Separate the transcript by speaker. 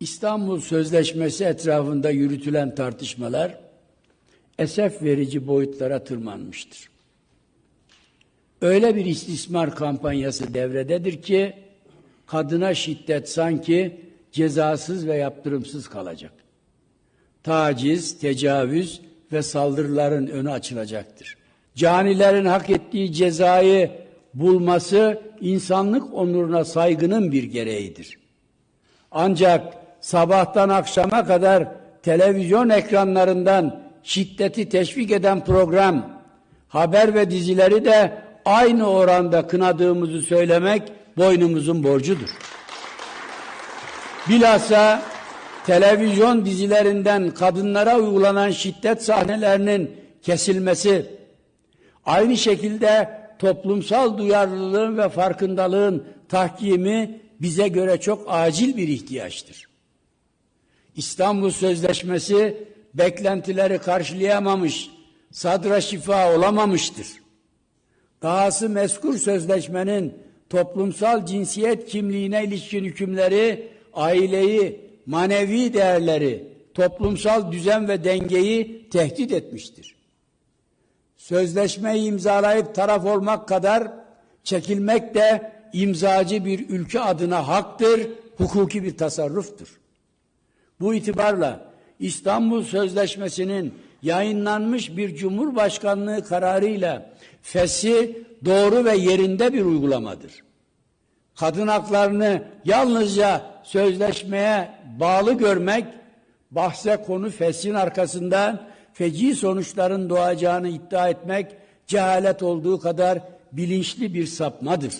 Speaker 1: İstanbul Sözleşmesi etrafında yürütülen tartışmalar esef verici boyutlara tırmanmıştır. Öyle bir istismar kampanyası devrededir ki kadına şiddet sanki cezasız ve yaptırımsız kalacak. Taciz, tecavüz ve saldırıların önü açılacaktır. Canilerin hak ettiği cezayı bulması insanlık onuruna saygının bir gereğidir. Ancak sabahtan akşama kadar televizyon ekranlarından şiddeti teşvik eden program, haber ve dizileri de aynı oranda kınadığımızı söylemek boynumuzun borcudur. Bilhassa televizyon dizilerinden kadınlara uygulanan şiddet sahnelerinin kesilmesi, aynı şekilde toplumsal duyarlılığın ve farkındalığın tahkimi bize göre çok acil bir ihtiyaçtır. İstanbul Sözleşmesi beklentileri karşılayamamış, sadra şifa olamamıştır. Dahası meskur sözleşmenin toplumsal cinsiyet kimliğine ilişkin hükümleri aileyi, manevi değerleri, toplumsal düzen ve dengeyi tehdit etmiştir. Sözleşmeyi imzalayıp taraf olmak kadar çekilmek de imzacı bir ülke adına haktır, hukuki bir tasarruftur. Bu itibarla İstanbul Sözleşmesi'nin yayınlanmış bir Cumhurbaşkanlığı kararıyla fesi doğru ve yerinde bir uygulamadır. Kadın haklarını yalnızca sözleşmeye bağlı görmek, bahse konu fesin arkasından feci sonuçların doğacağını iddia etmek cehalet olduğu kadar bilinçli bir sapmadır.